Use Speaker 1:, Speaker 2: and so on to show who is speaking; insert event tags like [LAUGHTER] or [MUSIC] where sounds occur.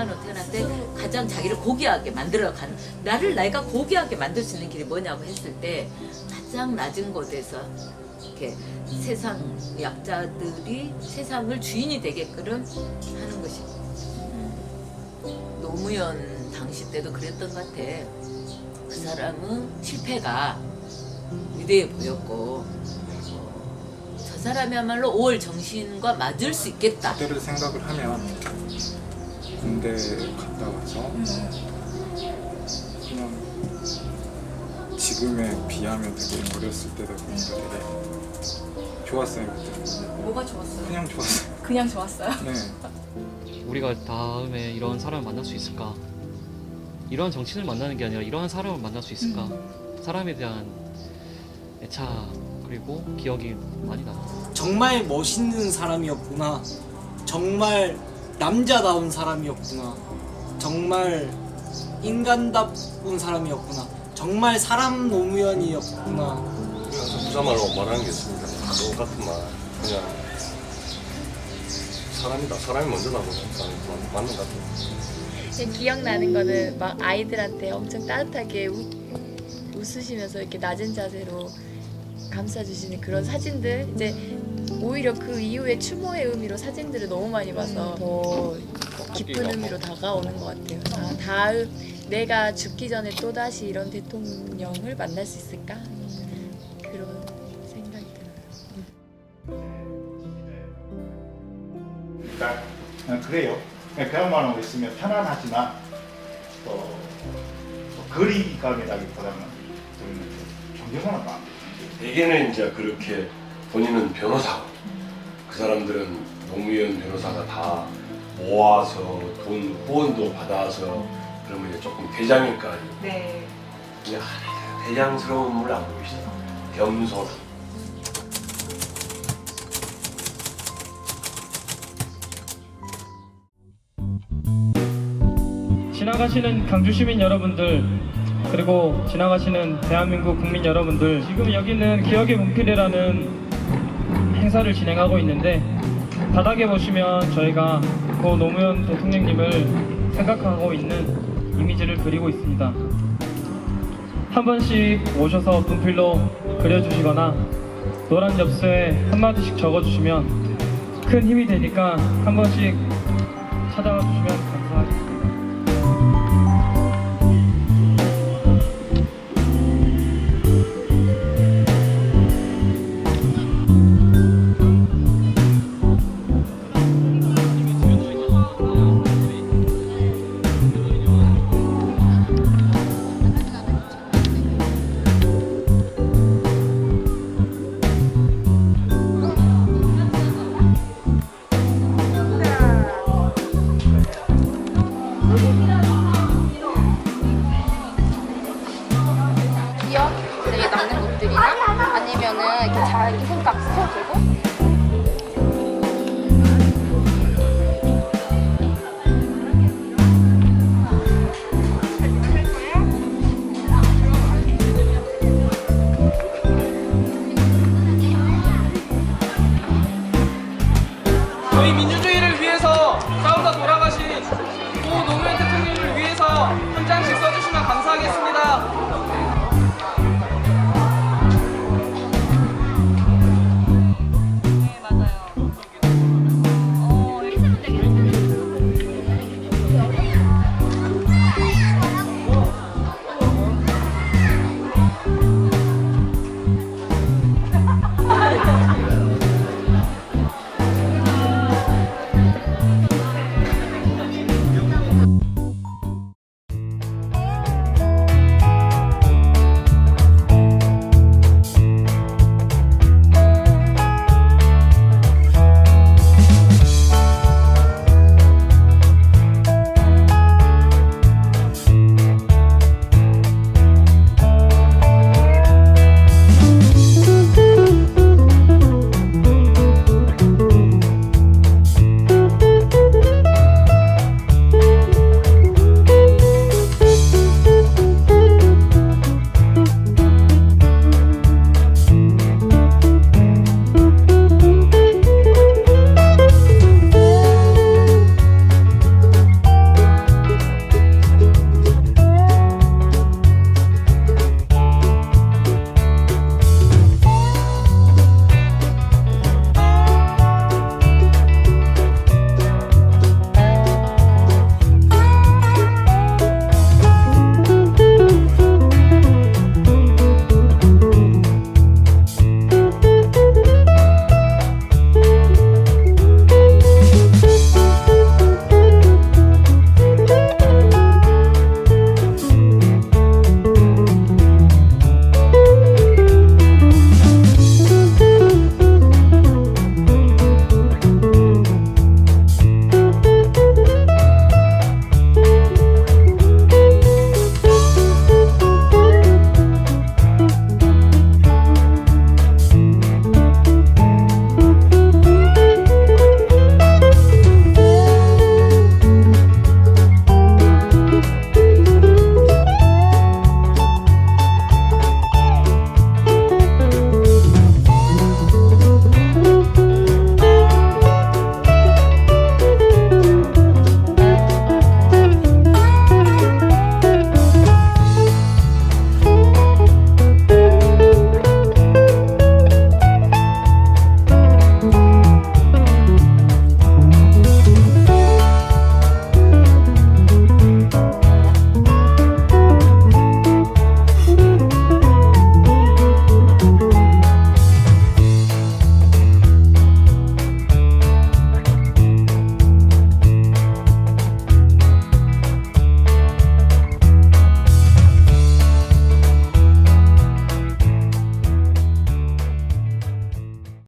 Speaker 1: 태어나는 태어났을 때 가장 자기를 고귀하게 만들어가는 나를 내가 고귀하게 만들 수 있는 길이 뭐냐고 했을 때 가장 낮은 곳에서 이렇게 세상 약자들이 세상을 주인이 되게끔 하는 것이 음, 노무현 당시 때도 그랬던 것 같아. 그 사람은 실패가 위대해 보였고 어, 저 사람이야말로 5월 정신과 맞을 수 있겠다.
Speaker 2: 그때를 생각을 하면 군대 갔다 와서 그냥 지금에 비하면 되게 어렸을 때다 보니까 되게 좋았어요 그때
Speaker 3: 뭐가 좋았어요?
Speaker 2: 그냥 좋았어요 [LAUGHS]
Speaker 3: 그냥 좋았어요.
Speaker 2: 네
Speaker 4: 우리가 다음에 이런 사람을 만날 수 있을까? 이러한 정치인을 만나는 게 아니라 이러한 사람을 만날 수 있을까? 사람에 대한 애착 그리고 기억이 많이 남아.
Speaker 5: 정말 멋있는 사람이었구나. 정말 남자다운 사람이었구나. 정말 인간다운 사람이었구나. 정말 사람 노무현이었구나.
Speaker 6: 그래서 부사말로 말하는 게 있습니다. 똑같은 말. 그냥 사람이다. 사람이 먼저 나보니까 맞는 것 같아요.
Speaker 7: 기억나는 거는 막 아이들한테 엄청 따뜻하게 웃, 웃으시면서 이렇게 낮은 자세로 감싸주시는 그런 사진들 이제 오히려 그 이후에 추모의 의미로 사진들을 너무 많이 봐서 더 깊은 의미로 다가오는 것 같아요. 아, 다음 내가 죽기 전에 또 다시 이런 대통령을 만날 수 있을까 그런 생각이 들어요.
Speaker 8: 그러니까 어, 그래요. 배움만 하고 있으면 편안하지만 또, 또 거리감이라기보다는 좀 존경하는 마음.
Speaker 6: 대개는 이제 그렇게 본인은 변호사. 그 사람들은 노무현 변호사가 다 모아서 돈 후원도 받아서 그러면 이제 조금 대장일 거 아니에요.
Speaker 3: 네.
Speaker 6: 근데 하나도 대장스러움을 안 보이시죠. 겸손함.
Speaker 9: 지나가시는 강주 시민 여러분들 그리고 지나가시는 대한민국 국민 여러분들 지금 여기는 기억의 문필이라는 행사를 진행하고 있는데 바닥에 보시면 저희가 고 노무현 대통령님을 생각하고 있는 이미지를 그리고 있습니다. 한 번씩 오셔서 분필로 그려주시거나 노란 엽서에 한마디씩 적어주시면 큰 힘이 되니까 한 번씩 찾아와 주시면 감사하겠습니다.
Speaker 10: 되게 남는 것들이나 아니면은 이렇게 자기 생각 써두고